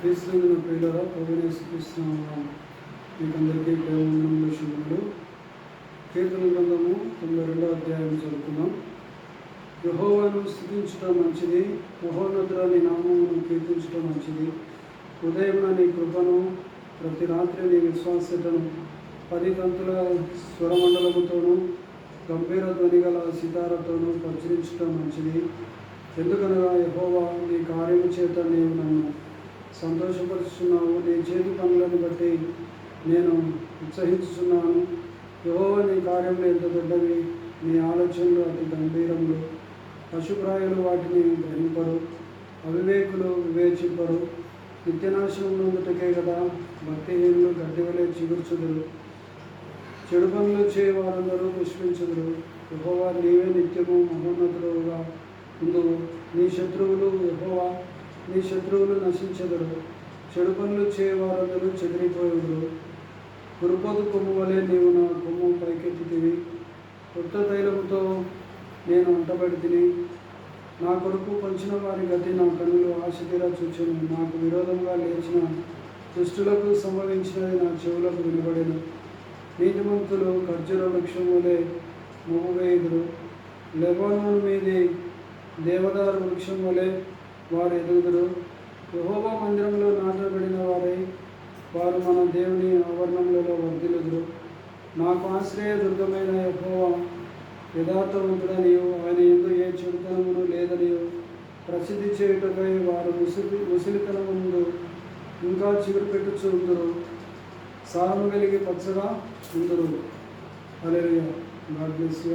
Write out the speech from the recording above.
క్రీస్తున్న ప్రియులరా ప్రవేశిస్తున్నాము మీకందరికీ ప్రేమ శుభములు. కీర్తన గ్రంథము తొంభై రెండో అధ్యాయం చదువుకున్నాం యహోవాను స్థుతించడం మంచిది మహోన్నతుల నీ నామమును కీర్తించడం మంచిది. ఉదయం నీ కృపను ప్రతి రాత్రి నీ విశ్వాసతను పది తంతుల స్వరమండలముతోనూ గంభీర ధ్వని గల సితారతోనూ ప్రచురించడం మంచిది. ఎందుకనగా యహోవా నీ కార్యము చేత నీవు నన్ను సంతోషపరుస్తున్నావు. నీ చేతి పనులను బట్టి నేను ఉత్సహించుతున్నాను యహోవా నీ కార్యములు ఎంత దొడ్డవి? నీ ఆలోచనలు అతి గంభీరములు. పశుప్రాయులు వాటిని గ్రహింపరు. అవివేకులు వివేచింపరు. నిత్యనాశనం నుండుటకే కదా? భక్తిహీనులు గడ్డివలే చిగుర్చుదురు. చెడు పనులు చేయ వారందరూ పుష్పించుదురు. యహోవా నీవే నిత్యము మహోన్నతులుగా ఉందు నీ శత్రువులు యహోవా నీ శత్రువులు నశించదురు. చెడు పనులు చేయవారందరూ చెదిరిపోయేవారు కురుపోతు కొమ్ము వలె నీవు నా కొమ్ము పైకెత్తితివి. కొత్త తైలముతో నేను అంటబడి తిని నా కొడుకు పంచిన వారి గతి నా కన్నులు ఆశతీరా చూచాను. నాకు విరోధంగా లేచిన దుష్టులకు సంభవించినది నా చెవులకు వినబడెను. నీతిమంతులు ఖర్జుర వృక్షం వలె మొగ్గువేయుదురు లెబానోన్ మీది దేవదారు వృక్షం వలె వారు ఎదుగుదురు యహోవా మందిరంలో నాటబడిన వారై వారు మన దేవుని ఆవరణములలో వర్ధిలుదురు నాకు ఆశ్రయ దుర్గమైన యహోవా యథార్థవంతుడనియు. ఆయన ఎందు ఏ చెడుతనమును లేదనియు. ప్రసిద్ధి చేయుటకై వారు ముసిలి ముసిలితనము ముందు ఇంకా చిగురు పెట్టుచు ఉందరు. సారము కలిగి పచ్చగా ఉందరు. అలే గాడ్ బ్లెస్ యు